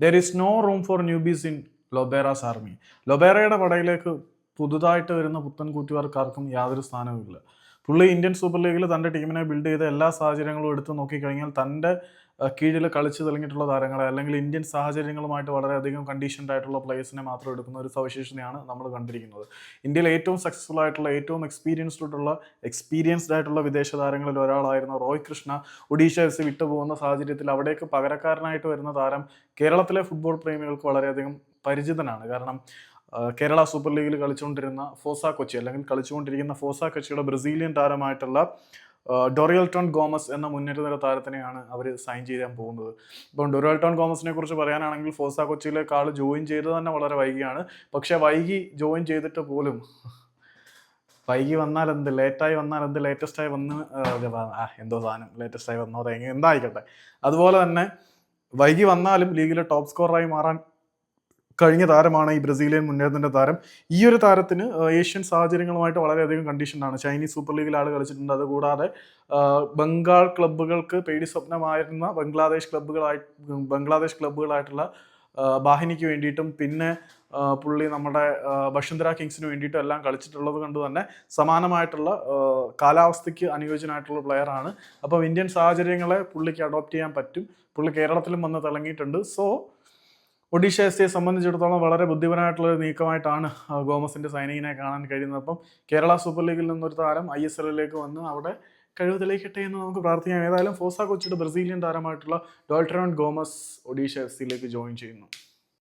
There is no room for newbies in Lobera's army ലൊബേറയുടെ പടയിലേക്ക് പുതുതായിട്ട് വരുന്ന പുത്തൻ കൂറ്റുകാർക്കാർക്കും യാതൊരു സ്ഥാനവുമില്ല. പുള്ളി ഇന്ത്യൻ സൂപ്പർ ലീഗിൽ തന്റെ ടീമിനെ ബിൽഡ് ചെയ്ത എല്ലാ സാഹചര്യങ്ങളും എടുത്ത് നോക്കിക്കഴിഞ്ഞാൽ തന്റെ കീഴിൽ കളിച്ച് തെളിഞ്ഞിട്ടുള്ള താരങ്ങളെ അല്ലെങ്കിൽ ഇന്ത്യൻ സാഹചര്യങ്ങളുമായിട്ട് വളരെയധികം കണ്ടീഷൻഡ് ആയിട്ടുള്ള പ്ലേയേഴ്സിനെ മാത്രം എടുക്കുന്ന ഒരു സവിശേഷതയാണ് നമ്മൾ കണ്ടിരിക്കുന്നത്. ഇന്ത്യയിൽ ഏറ്റവും സക്സസ്ഫുൾ ആയിട്ടുള്ള ഏറ്റവും എക്സ്പീരിയൻസ്ഡ് ആയിട്ടുള്ള എക്സ്പീരിയൻസ്ഡ് ആയിട്ടുള്ള വിദേശ താരങ്ങളിൽ ഒരാളായിരുന്ന Roy Krishna. Odisha F C വിട്ടുപോകുന്ന സാഹചര്യത്തിൽ അവിടേക്ക് പകരക്കാരനായിട്ട് വരുന്ന താരം കേരളത്തിലെ ഫുട്ബോൾ പ്രേമികൾക്ക് വളരെയധികം പരിചിതനാണ്. കാരണം കേരള സൂപ്പർ ലീഗിൽ കളിച്ചുകൊണ്ടിരുന്ന ഫോസ കൊച്ചി അല്ലെങ്കിൽ കളിച്ചുകൊണ്ടിരിക്കുന്ന ഫോസ കൊച്ചിയുടെ ബ്രസീലിയൻ താരമായിട്ടുള്ള ഡൊറിയൽട്ടോൺ ഗോമസ് എന്ന മുന്നേറ്റ നിര താരത്തിനെയാണ് അവർ സൈൻ ചെയ്യാൻ പോകുന്നത്. ഇപ്പം ഡൊറിയൽട്ടോൺ ഗോമസിനെ കുറിച്ച് പറയാനാണെങ്കിൽ ഫോസ കൊച്ചിയിലെ കാൾ ജോയിൻ ചെയ്തത് തന്നെ വളരെ വൈകിയാണ്. പക്ഷേ വൈകി ജോയിൻ ചെയ്തിട്ട് പോലും വൈകി വന്നാൽ എന്ത്? ലേറ്റായി വന്നാൽ എന്ത്? ലേറ്റസ്റ്റ് ആയി വന്ന് എന്തോ സാധനം. ലേറ്റസ്റ്റ് ആയി വന്നോ തേങ്ങ എന്തായിക്കട്ടെ. അതുപോലെ തന്നെ വൈകി വന്നാലും ലീഗിലെ ടോപ്പ് സ്കോറായി മാറാൻ കഴിഞ്ഞ താരമാണ് ഈ ബ്രസീലിയൻ മുന്നേറ്റത്തിന്റെ താരം. ഈ ഒരു താരത്തിന് ഏഷ്യൻ സാഹചര്യങ്ങളുമായിട്ട് വളരെയധികം കണ്ടീഷനാണ് ചൈനീസ് സൂപ്പർ ലീഗിൽ ആൾ കളിച്ചിട്ടുണ്ട്. അതുകൂടാതെ ബംഗാൾ ക്ലബ്ബുകൾക്ക് പേടി സ്വപ്നമായിരുന്ന ബംഗ്ലാദേശ് ക്ലബ്ബുകളായി ബംഗ്ലാദേശ് ക്ലബ്ബുകളായിട്ടുള്ള ബാഹിനിക്ക് വേണ്ടിയിട്ടും പിന്നെ പുള്ളി നമ്മുടെ ബഷുന്ധര കിങ്സിന് വേണ്ടിയിട്ടും എല്ലാം കളിച്ചിട്ടുള്ളത് കൊണ്ട് തന്നെ സമാനമായിട്ടുള്ള കാലാവസ്ഥയ്ക്ക് അനുയോജ്യനായിട്ടുള്ള പ്ലെയറാണ് അപ്പം ഇന്ത്യൻ സാഹചര്യങ്ങളെ പുള്ളിക്ക് അഡോപ്റ്റ് ചെയ്യാൻ പറ്റും. പുള്ളി കേരളത്തിലും വന്ന് തിളങ്ങിയിട്ടുണ്ട്. സോ ഒഡീഷ എസ് സിയെ സംബന്ധിച്ചിടത്തോളം വളരെ ബുദ്ധിപരമായിട്ടുള്ള ഒരു നീക്കമായിട്ടാണ് ഗോമസിന്റെ സൈനിങ്ങിനെ കാണാൻ കഴിയുന്നത്. അപ്പം കേരള സൂപ്പർ ലീഗിൽ നിന്നൊരു താരം ഐ എസ് എല്ലിലേക്ക് വന്ന് അവിടെ കഴിവ് തെളിയിക്കട്ടെ എന്ന് നമുക്ക് പ്രാർത്ഥിക്കാം. ഏതായാലും ഫോസ കൊച്ചിയുടെ ബ്രസീലിയൻ താരമായിട്ടുള്ള ഡോൾട്രോൺ ഗോമസ് ഒഡീഷ എഫ് സിയിലേക്ക് ജോയിൻ ചെയ്യുന്നു.